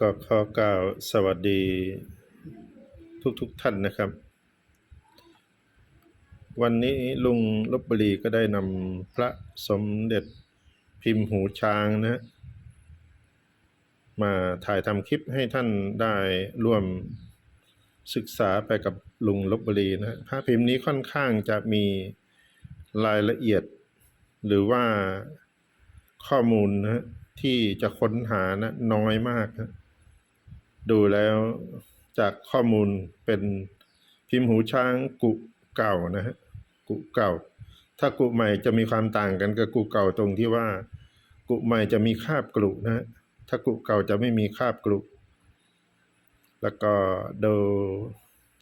ก็ขอกล่าวสวัสดีทุกๆทท่านนะครับ วันนี้ลุงลบบุรีก็ได้นำพระสมเด็จพิมพ์หูช้างนะ มาถ่ายทำคลิปให้ท่านได้ร่วมศึกษาไปกับลุงลบบุรีนะพระพิมพ์นี้ค่อนข้างจะมีรายละเอียด หรือว่าข้อมูลนะฮะที่จะค้นหานะน้อยมากนะ ดูแล้วจากข้อมูลเป็นพิมพ์หูช้างกุเก่านะฮะกุเก่า ถ้ากุใหม่จะมีความต่างกันกับกุเก่าตรงที่ว่า กุใหม่จะมีคาบกรุนะฮะถ้ากุเก่าจะไม่มีคาบกรุแล้วก็ดู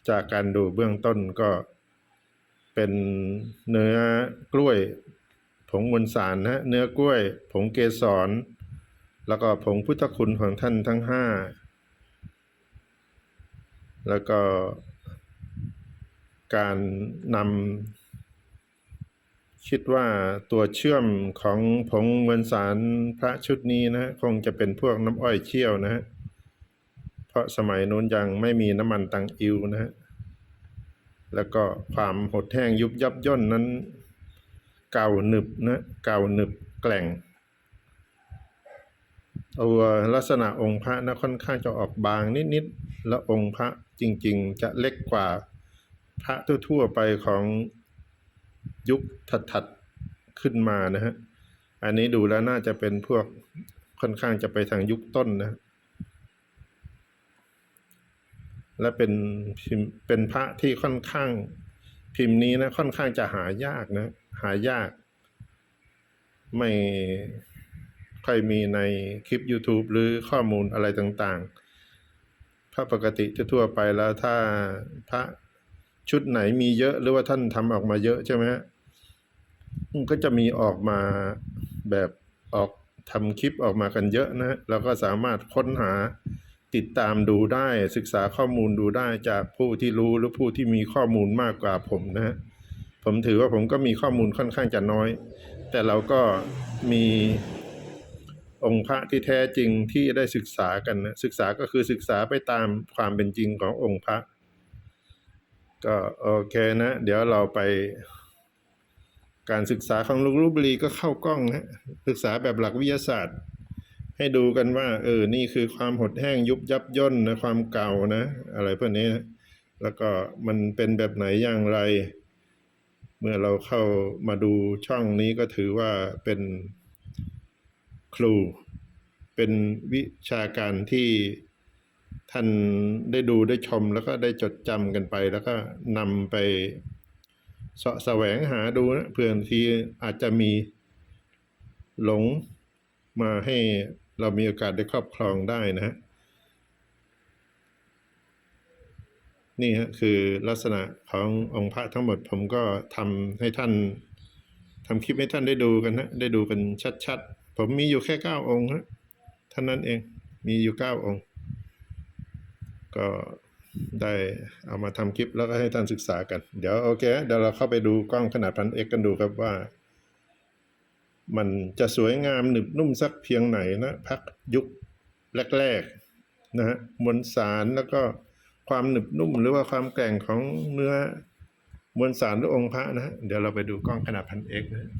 จากการดูเบื้องต้นก็เป็นเนื้อกล้วย ผงมวลสารนะฮะเนื้อกล้วย ผงเกสร แล้วก็ผงพุทธคุณของท่านทั้งห้า แล้วก็การนำคิดว่าตัวเชื่อมของผงมวลสารพระชุดนี้นะ คงจะเป็นพวกน้ำอ้อยเชี่ยวนะฮะเพราะสมัยนู้นยังไม่มีน้ำมันตังอิวนะฮะแล้วก็ความหดแห้งยุบยับย่นนั้น เก่าหนึบนะเก่าหนึบแกล่ง ตัวลักษณะองค์พระนะค่อนข้างจะออกบางนิดๆแล้วองค์พระจริงๆ จะเล็กกว่าพระทั่วๆไปของยุคถัดๆขึ้นมานะฮะอันนี้ดูแล้วน่าจะเป็นพวกค่อนข้างจะไปทางยุคต้นนะ และเป็นพิมพ์เป็นพระที่ค่อนข้างพิมพ์นี้นะค่อนข้างจะหายากนะ หายาก ไม่ ค่อยมีในคลิป YouTube หรือข้อมูลอะไรต่างๆพระปกติทั่วไปแล้วถ้าพระชุดไหนมีเยอะหรือว่าท่านทำออกมาเยอะใช่ไหมฮะก็จะมีออกมาแบบออกทำคลิปออกมากันเยอะนะฮะเราก็สามารถค้นหาติดตามดูได้ศึกษาข้อมูลดูได้จากผู้ที่รู้หรือผู้ที่มีข้อมูลมากกว่าผมนะ ผมถือว่าผมก็มีข้อมูลค่อนข้างจะน้อย แต่เราก็มี องค์พระที่แท้จริงที่ได้ศึกษากันนะศึกษาก็คือศึกษาไปตามความเป็นจริงขององค์พระ ก็โอเคนะ เดี๋ยวเราไป การศึกษาของลุงรูปบุรีก็เข้ากล้องนะศึกษาแบบหลักวิทยาศาสตร์ ให้ดูกันว่า เออนี่คือความหดแห้งยุบยับย่นนะความเก่านะ อะไรพวกนี้นะแล้วก็มันเป็นแบบไหนอย่างไร เมื่อเราเข้ามาดูช่องนี้ก็ถือว่าเป็น ครู เป็นวิชาการที่ท่านได้ดูได้ชมแล้วก็ได้จดจำกันไป แล้วก็นำไปเสาะแสวงหาดูนะเพื่อที่อาจจะมีหลงมาให้เรามีโอกาสได้ครอบครองได้นะฮะนี่ฮะคือลักษณะขององค์พระทั้งหมดผมก็ทำให้ท่านทำคลิปให้ท่านได้ดูกันนะได้ดูกันชัดๆ ผมมีอยู่แค่เก้าองค์ฮะท่านั้นเองมีอยู่เก้าองค์ ก็ได้เอามาทำคลิปแล้วก็ให้ท่านศึกษากัน เดี๋ยวโอเค เดี๋ยวเราเข้าไปดูกล้องขนาดพันเอกกันดูครับว่า มันจะสวยงามหนึบนุ่มสักเพียงไหนนะพักยุคแรกๆนะฮะมวลสารแล้วก็ความหนึบนุ่มหรือว่าความแกร่งของเนื้อมวลสารหรือองค์พระนะฮะเดี๋ยวเราไปดูกล้องขนาดพันเอกนะ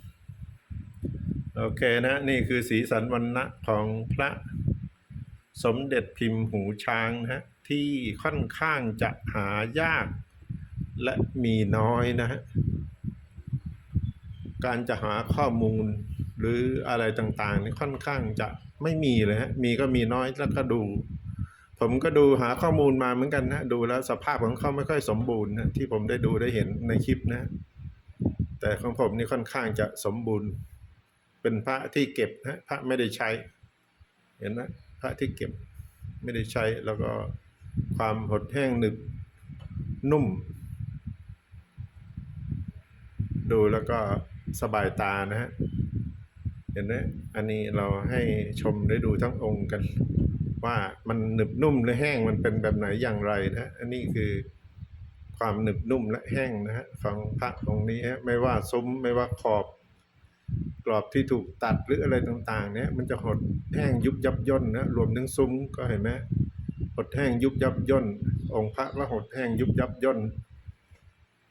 โอเคนะนี่คือสีสันวันนะของพระสมเด็จพิมพ์หูช้างนะฮะที่ค่อนข้างจะหายากและมีน้อยนะฮะการจะหาข้อมูลหรืออะไรต่างๆนี่ค่อนข้างจะไม่มีเลยฮะมีก็มีน้อยแล้วก็ดู ผมก็ดูหาข้อมูลมาเหมือนกันนะดูแล้วสภาพของเขาไม่ค่อยสมบูรณ์นะที่ผมได้ดูได้เห็นในคลิปนะ แต่ของผมนี่ค่อนข้างจะสมบูรณ์ เป็นพระที่เก็บนะพระไม่ได้ใช้ เห็นไหมพระที่เก็บไม่ได้ใช้แล้วก็ความหดแห้งหนึบนุ่ม ดูแล้วก็สบายตานะฮะเห็นไหมอันนี้เราให้ชมได้ดูทั้งองค์กัน ว่ามันหนึบนุ่มหรือแห้งมันเป็นแบบไหนอย่างไรนะฮะอันนี้คือความหนึบนุ่มและแห้งนะฮะของพระองค์นี้ฮะไม่ว่าซุ้มไม่ว่าขอบ กรอบที่ถูกตัดหรืออะไรต่างๆเนี่ยมันจะหดแห้งยุบยับย่นนะรวมถึงซุ้มก็เห็นไหมหดแห้งยุบยับย่น องค์พระก็หดแห้งยุบยับย่น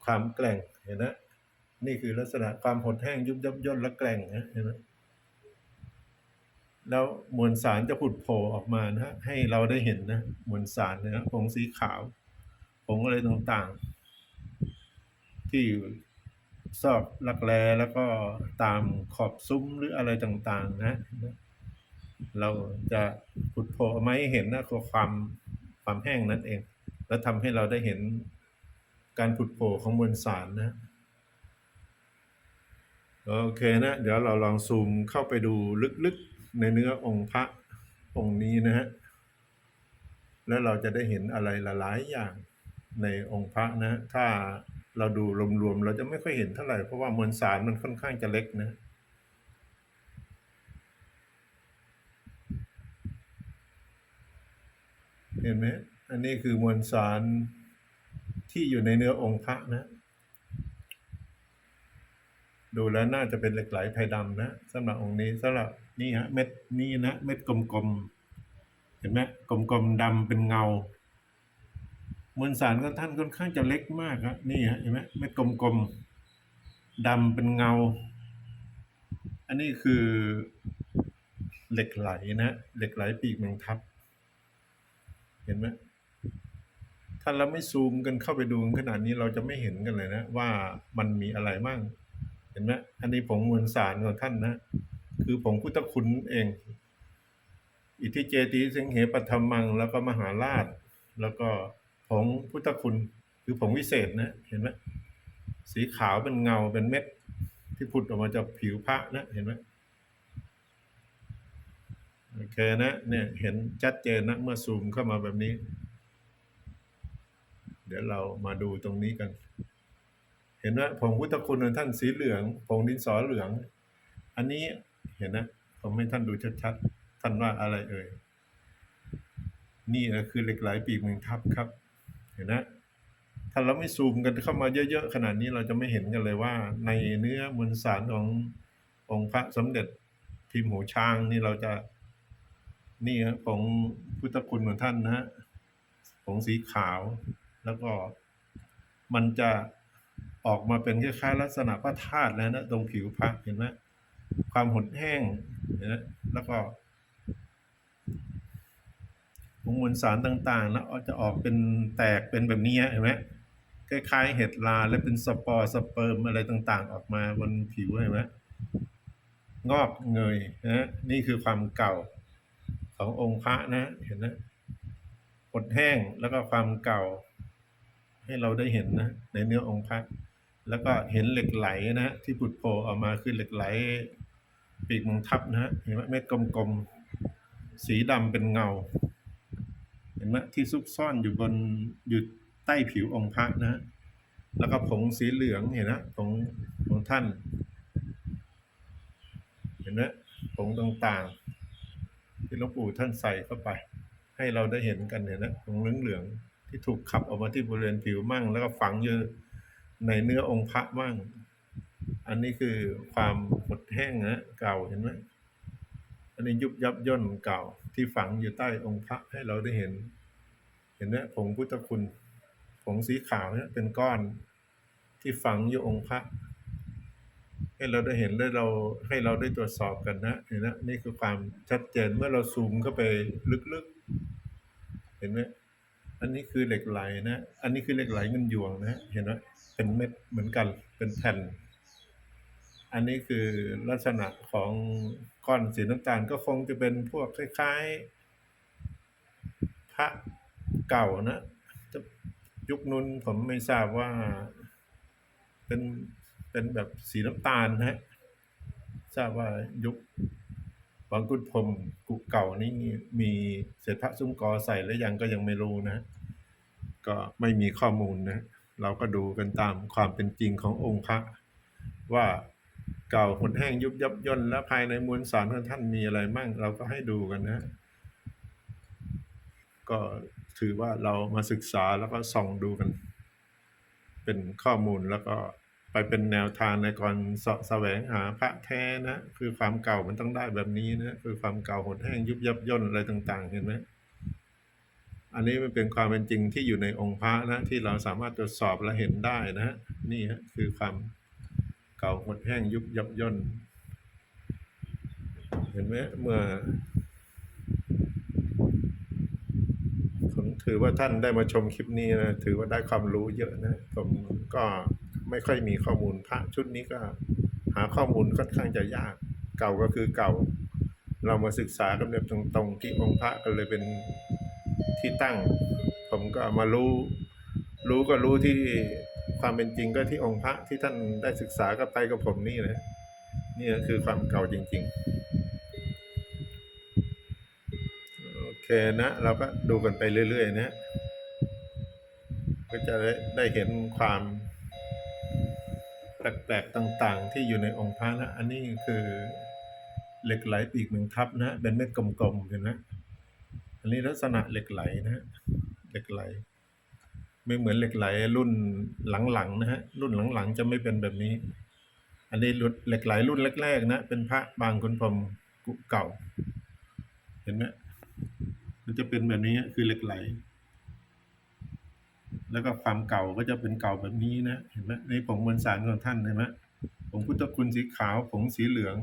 ความแกร่งเห็นไหมนี่คือลักษณะความหดแห้งยุบยับย่นและแกร่งนะเห็นไหมแล้วมวลสารจะผุดโผล่ออกมานะฮะให้เราได้เห็นนะมวลสารนะผงสีขาวผงอะไรต่างๆ ที่อยู่ ซอกลักแลแล้วก็ตามขอบซุ้มหรืออะไรต่างๆนะ เราจะผุดโผล่ออกมาให้เห็นนะคือความความแห้งนั่นเอง แล้วทำให้เราได้เห็นการผุดโผล่ของมวลสารนะโอเคนะ เดี๋ยวเราลองซูมเข้าไปดูลึกๆในเนื้อองค์พระองค์นี้นะฮะแล้วเราจะได้เห็นอะไรหลายๆอย่างในองค์พระนะ ถ้า เราดูรวมๆเราจะไม่ค่อยเห็นเท่าไหร่เพราะว่ามวลสารมันค่อนข้างจะเล็กนะเห็นไหมอันนี้คือมวลสารที่อยู่ในเนื้อองค์พระนะ ดูแล้วน่าจะเป็นเหล็กไหลไพดำนะสำหรับองค์นี้สำหรับนี่ฮะเม็ดนี้นะเม็ดกลมๆเห็นไหมกลมๆดำเป็นเงา มวลสารของท่านค่อนข้างจะเล็กมากครับนี่ฮะเห็นไหมเม็ดกลมๆดำเป็นเงา อันนี้คือเหล็กไหลนะเหล็กไหลปีกแมงทับ เห็นไหมถ้าเราไม่ซูมกันเข้าไปดูขนาดนี้เราจะไม่เห็นกันเลยนะ ว่ามันมีอะไรมั่งเห็นไหมอันนี้ผงมวลสารของท่านนะ คือผงพุทธคุณเอง อิทธิเจติสิงเหปฐมัง แล้วก็มหาราช แล้วก็ ผงพุทธคุณคือผงวิเศษนะเห็นไหมสีขาวเป็นเงาเป็นเม็ด ที่พุดออกมาจากผิวพระนะเห็นไหมโอเคนะเนี่ยเห็นชัดเจนนะเมื่อซูมเข้ามาแบบนี้ เดี๋ยวเรามาดูตรงนี้กัน เห็นว่าผงพุทธคุณของท่านสีเหลืองผงดินสอเหลือง อันนี้เห็นนะผมให้ท่านดูชัดๆท่านว่าอะไรเอ่ยนี่นะคือเหล็กไหลปีกแมงทับครับ เห็นนะถ้าเราไม่ซูมกันเข้ามาเยอะๆขนาดนี้เราจะไม่เห็นกันเลยว่า ในเนื้อมวลสารขององค์พระสมเด็จพิมพ์หูช้างนี่เราจะนี่ฮะผงพุทธคุณของท่านนะฮะผงสีขาว แล้วก็มันจะออกมาเป็นคล้ายๆลักษณะพระธาตุแล้วนะตรงผิวพระเห็นไหมความหดแห้งเห็นไหมแล้วก็ ผงมวลสารต่างๆแล้วจะออกเป็นแตกเป็นแบบนี้เห็นไหมคล้ายๆเห็ดลาและเป็นสปอร์สเปิร์มอะไรต่างๆ ออกมาบนผิวเห็นไหมงอกเงยนะนี่คือความเก่าขององค์พระนะเห็นไหมหดแห้งแล้วก็ความเก่า ให้เราได้เห็นนะ ในเนื้อองค์พระแล้วก็เห็นเหล็กไหลนะที่ผุดโผล่ออกมาคือเหล็กไหล ปีกมังทับนะฮะเห็นไหมเม็ดกลมๆสีดำเป็นเงา เห็นไหมที่ซุกซ่อนอยู่บนอยู่ใต้ผิวองค์พระนะฮะแล้วก็ผงสีเหลืองเห็นนะผงของท่าน เห็นไหมผงต่างๆ ที่หลวงปู่ท่านใส่เข้าไป ให้เราได้เห็นกันเห็นนะผงเหลืองๆที่ถูกขับออกมาที่บริเวณผิวมั่ง แล้วก็ฝังอยู่ในเนื้อองค์พระมั่ง อันนี้คือความหดแห้งนะเก่าเห็นไหม อันนี้ยุบยับย่นเก่าที่ฝังอยู่ใต้องค์พระให้เราได้เห็น เห็นไหมผงพุทธคุณผงสีขาวเนี่ยเป็นก้อนที่ฝังอยู่องค์พระให้เราได้เห็นและเราให้เราได้ตรวจสอบกันนะเห็นไหมนี่คือความชัดเจนเมื่อเราซูมเข้าไปลึกๆ เห็นไหมอันนี้คือเหล็กไหลนะ อันนี้คือเหล็กไหลเงินยวงนะ เห็นไหมเป็นเม็ดเหมือนกันเป็นแผ่น อันนี้คือลักษณะของก้อนสีน้ำตาลก็คงจะเป็นพวกคล้ายๆ พระเก่านะยุคนุนผมไม่ทราบว่าเป็นเป็นแบบสีน้ำตาลนะฮะทราบว่ายุควังกุฎพรมกุเก่านี่มีเศษพระซุ้มกอใส่แล้วยังก็ยังไม่รู้นะ ก็ไม่มีข้อมูลนะ เราก็ดูกันตามความเป็นจริงขององค์พระว่า เก่าหดแห้งยุบยับย่นแล้วภายในมวลสารของท่านมีอะไรมั่ง เราก็ให้ดูกันนะ ก็ถือว่าเรามาศึกษาแล้วก็ส่องดูกัน เป็นข้อมูลแล้วก็ไปเป็นแนวทางในการสะแสวงหาพระแท้นะ คือความเก่ามันต้องได้แบบนี้นะ คือความเก่าหดแห้งยุบยับย่นอะไรต่างๆ เห็นไหมอันนี้มันเป็นความเป็นจริงที่อยู่ในองค์พระนะ ที่เราสามารถตรวจสอบและเห็นได้นะฮะนี่ฮะคือความ เก่าหดแห้งยุบยับย่นเห็นไหมเมื่อผมถือว่าท่านได้มาชมคลิปนี้นะ ถือว่าได้ความรู้เยอะนะ ผมก็ไม่ค่อยมีข้อมูลพระชุดนี้ก็ หาข้อมูลค่อนข้างจะยาก เก่าก็คือเก่า เรามาศึกษากันแบบตรงๆที่องค์พระก็เลยเป็นที่ตั้ง ผมก็มารู้ รู้ก็รู้ที่ ความเป็นจริงก็ที่องค์พระที่ท่านได้ศึกษากับไปกับผมนี่นะนี่ก็คือความเก่าจริง ๆ โอเคนะ เราก็ดูกันไปเรื่อย ๆ นะ ก็จะได้ได้เห็นความแปลกๆต่างๆ ที่อยู่ในองค์พระนะ อันนี้คือเหล็กไหลปีกหนึ่งทับนะเป็นเม็ดกลมๆเห็นไหมอันนี้ลักษณะเหล็กไหลนะฮะเหล็กไหล ไม่เหมือนเหล็กไหลรุ่นหลังๆนะฮะรุ่นหลังๆจะไม่เป็นแบบนี้ อันนี้รุ่นเหล็กไหลรุ่นแรกๆนะเป็นพระบางคุณพรมกุเก่า เห็นไหมมันจะเป็นแบบนี้คือเหล็กไหล แล้วก็ความเก่าก็จะเป็นเก่าแบบนี้นะเห็นไหมในผงมวลสารของท่านเห็นไหมผงพุทธคุณสีขาวผงสีเหลือง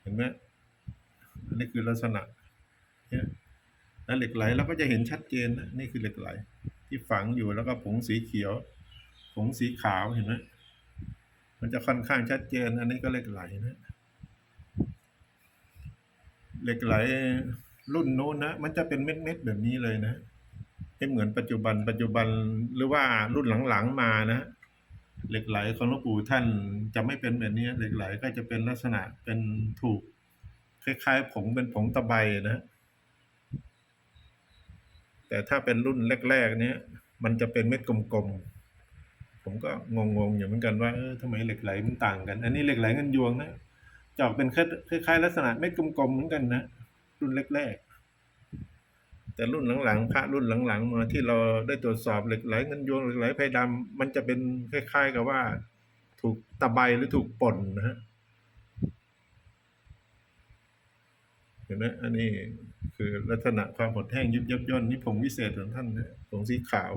เห็นไหมอันนี้คือลักษณะเนี่ยแล้วเหล็กไหลเราก็จะเห็นชัดเจนนะนี่คือเหล็กไหล ที่ฝังอยู่แล้วก็ผงสีเขียว ผงสีขาวเห็นไหมมันจะค่อนข้างชัดเจน อันนี้ก็เหล็กไหลนะเหล็กไหลรุ่นโน้นนะมันจะเป็นเม็ดๆแบบนี้เลยนะไม่เหมือนปัจจุบัน ปัจจุบันหรือว่ารุ่นหลังๆมานะเหล็กไหลของหลวงปู่ท่านจะไม่เป็นแบบนี้เหล็กไหลก็จะเป็นลักษณะเป็นถูก คล้ายๆผงเป็นผงตะไบนะ แต่ถ้าเป็นรุ่นแรกๆเนี้ยมันจะเป็นเม็ดกลมๆ ผมก็งงๆอยู่เหมือนกันว่าเออทำไมเหล็กไหลมันต่างกัน อันนี้เหล็กไหลเงินยวงนะจอกเป็นคล้ายๆลักษณะเม็ดกลมๆเหมือนกันนะรุ่นแรกๆ แต่รุ่นหลังๆพระรุ่นหลังๆมาที่เราได้ตรวจสอบเหล็กไหลเงินยวงเหล็กไหลไพดำมันจะเป็นคล้ายๆ กับว่า ถูกตะไบหรือถูกป่นนะฮะ ห็นไหมอันนี้คือลักษณะความหดแห้งยุบยับย่นนี่ผงวิเศษของท่านนะผงสีขาว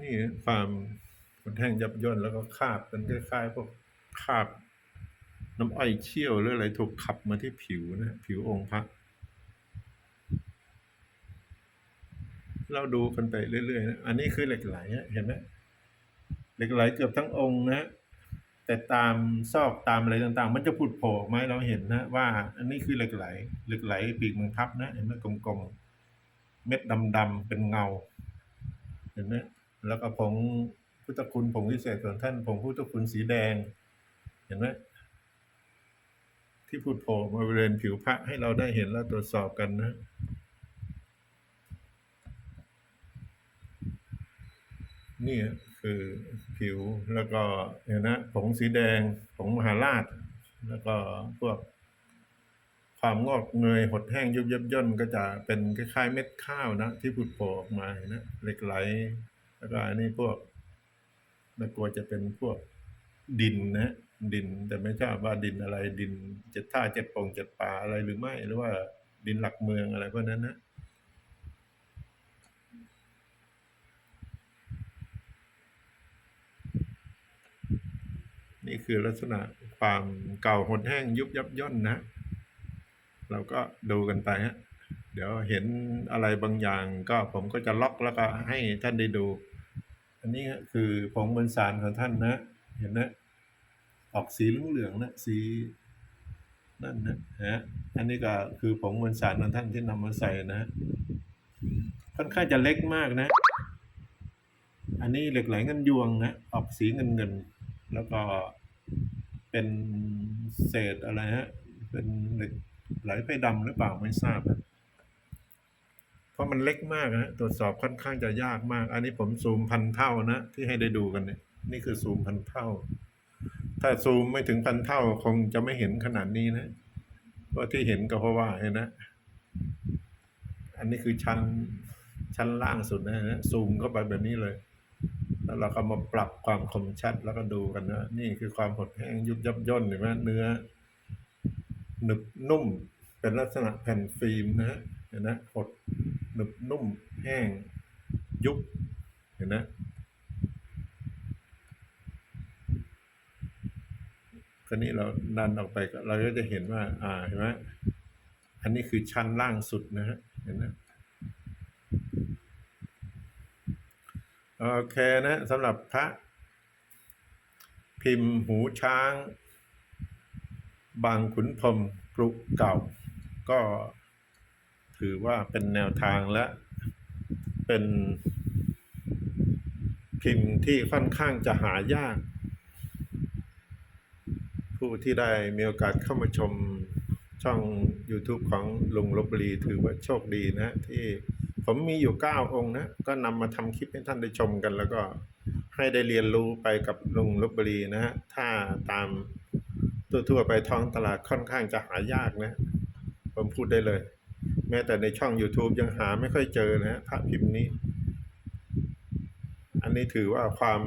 นี่ความหดแห้งยับย่นแล้วก็คาบเป็นคล้ายๆพวกคาบน้ำอ้อยเชี่ยวหรืออะไรถูกขับมาที่ผิวนะผิวองค์พระเราดูกันไปเรื่อยๆนะอันนี้คือเหล็กไหลเห็นไหม เหล็กไหลเกือบทั้งองค์นะแต่ตามซอกตามอะไรต่างๆ มันจะผุดโผล่ออกมเราเห็นนะว่า อันนี้คือเหล็กไหลเหล็กไหลปีกเมืองทับนะเห็นไหมกลมๆ เม็ดดำๆเป็นเงา เห็นไหมแล้วก็ผงพุทธคุณผงวิเศษของท่านผงพุทธคุณสีแดง เห็นไหมที่ผุดโผล่มาบริเวณผิวพระให้เราได้เห็นและตรวจสอบกันนะ นี่ คือผิวแล้วก็เห็นนะผงสีแดงผงมหาราช แล้วก็พวกความงอกเงยหดแห้งยุบยับย่นก็จะเป็นคล้ายๆเม็ดข้าวนะ ที่ผุดโผล่ออกมาเห็นนะเหล็กไหล แล้วก็อันนี้พวกน่ากลัวจะเป็นพวกดินนะดิน แต่ไม่ทราบว่าดินอะไรดินเจ็ดท่าเจ็ดปงเจ็ดป่าอะไรหรือไม่ หรือว่าดินหลักเมืองอะไรพวกนั้นนะ คือลักษณะความเก่าหดแห้งยุบยับย่นนะ เราก็ดูกันไปฮะเดี๋ยวเห็นอะไรบางอย่างก็ผมก็จะล็อกแล้วก็ให้ท่านได้ดู อันนี้คือผงบนสารของท่านนะ เห็นนะออกสีเหลืองๆนะสีนั่นนะฮะอันนี้ก็คือผงมวลสารของท่านที่นำมาใส่นะค่อนข้างจะเล็กมากนะ อันนี้เหล็กไหลเงินยวงนะออกสีเงินเงิน แล้วก็ เป็นเศษอะไรฮะ เป็นเหล็กไหลไปดำหรือเปล่าไม่ทราบนะเพราะมันเล็กมากนะตรวจสอบค่อนข้างจะยากมาก อันนี้ผมซูมพันเท่านะที่ให้ได้ดูกันเนี่ยนี่คือซูมพันเท่า ถ้าซูมไม่ถึงพันเท่าคงจะไม่เห็นขนาดนี้นะเพราะที่เห็นก็เพราะว่าเห็นนะ อันนี้คือชั้นชั้นล่างสุดนะฮะซูมเข้าไปแบบนี้เลย แล้วเราก็มาปรับความคมชัดแล้วก็ดูกันนะนี่คือความหดแห้งยุบยับย่นเห็นไหมเนื้อหนึบนุ่มเป็นลักษณะแผ่นฟิล์มนะฮะเห็นนะหดหนึบนุ่มแห้ง ยุบเห็นนะคราวนี้เราดันออกไปเราก็จะเห็นว่า อ่าเห็นไหมอันนี้คือชั้นล่างสุดนะฮะเห็นนะ โอเคนะสำหรับพระ พิมพ์หูช้าง บางขุนพรมกรุเก่า ก็ถือว่าเป็นแนวทางและเป็นพิมพ์ที่ค่อนข้างจะหายาก ผู้ที่ได้มีโอกาสเข้ามาชมช่อง YouTube ของลุงลบบุรีถือว่าโชคดีนะที่ ผมมีอยู่ 9 องค์นะ ก็นำมาทำคลิปให้ท่านได้ชมกัน แล้วก็ให้ได้เรียนรู้ไปกับลุงลบบุรีนะฮะ ถ้าตามทั่วๆไปท้องตลาดค่อนข้างจะหายากนะ ผมพูดได้เลย แม้แต่ในช่อง YouTube ยังหาไม่ค่อยเจอนะฮะพระพิมพ์นี้ อันนี้ถือว่าความ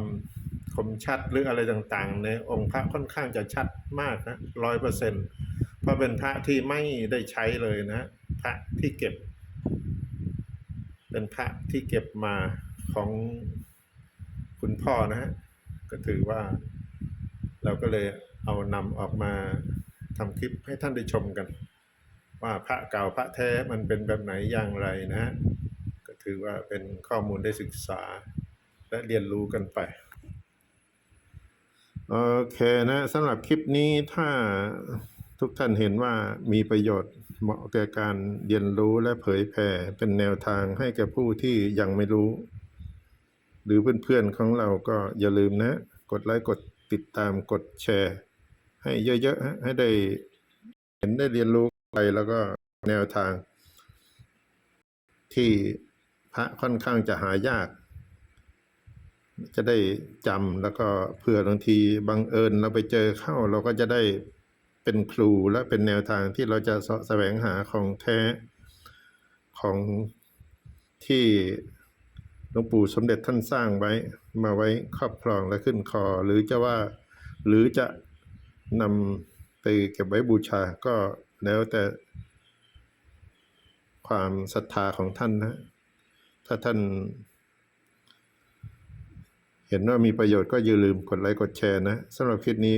คมชัดหรืออะไรต่างๆ ในองค์พระค่อนข้างจะชัดมากนะร้อยเปอร์เซ็นเพราะเป็นพระที่ไม่ได้ใช้เลยนะ พระที่เก็บ เป็นพระที่เก็บมาของคุณพ่อนะฮะก็ถือว่าเราก็เลยเอานำออกมาทำคลิปให้ท่านได้ชมกัน ว่าพระเก่าพระแท้มันเป็นแบบไหนอย่างไรนะฮะก็ถือว่าเป็นข้อมูลได้ศึกษาและเรียนรู้กันไปโอเคนะสำหรับคลิปนี้ถ้าทุกท่านเห็นว่ามีประโยชน์ เหมาะแก่การเรียนรู้และเผยแผ่เป็นแนวทางให้แก่ผู้ที่ยังไม่รู้ หรือเพื่อนๆของเราก็อย่าลืมนะ กดไลค์กดติดตามกดแชร์ ให้เยอะๆฮะให้ได้เห็นได้เรียนรู้ไปแล้วก็แนวทาง ที่พระค่อนข้างจะหายากจะได้จำแล้วก็เผื่อบางทีบังเอิญเราไปเจอเข้าเราก็จะได้ เป็นครูและเป็นแนวทางที่เราจะสแสวงหาของแท้ของที่หลวงปู่สมเด็จท่านสร้างไว้มาไว้ครอบครองและขึ้นคอ หรือจะว่าหรือจะนำไปเก็บไว้บูชาก็แล้วแต่ความศรัทธาของท่านนะ ถ้าท่าน เห็นว่ามีประโยชน์ก็อย่าลืมกดไลค์กดแชร์นะสำหรับคลิปนี้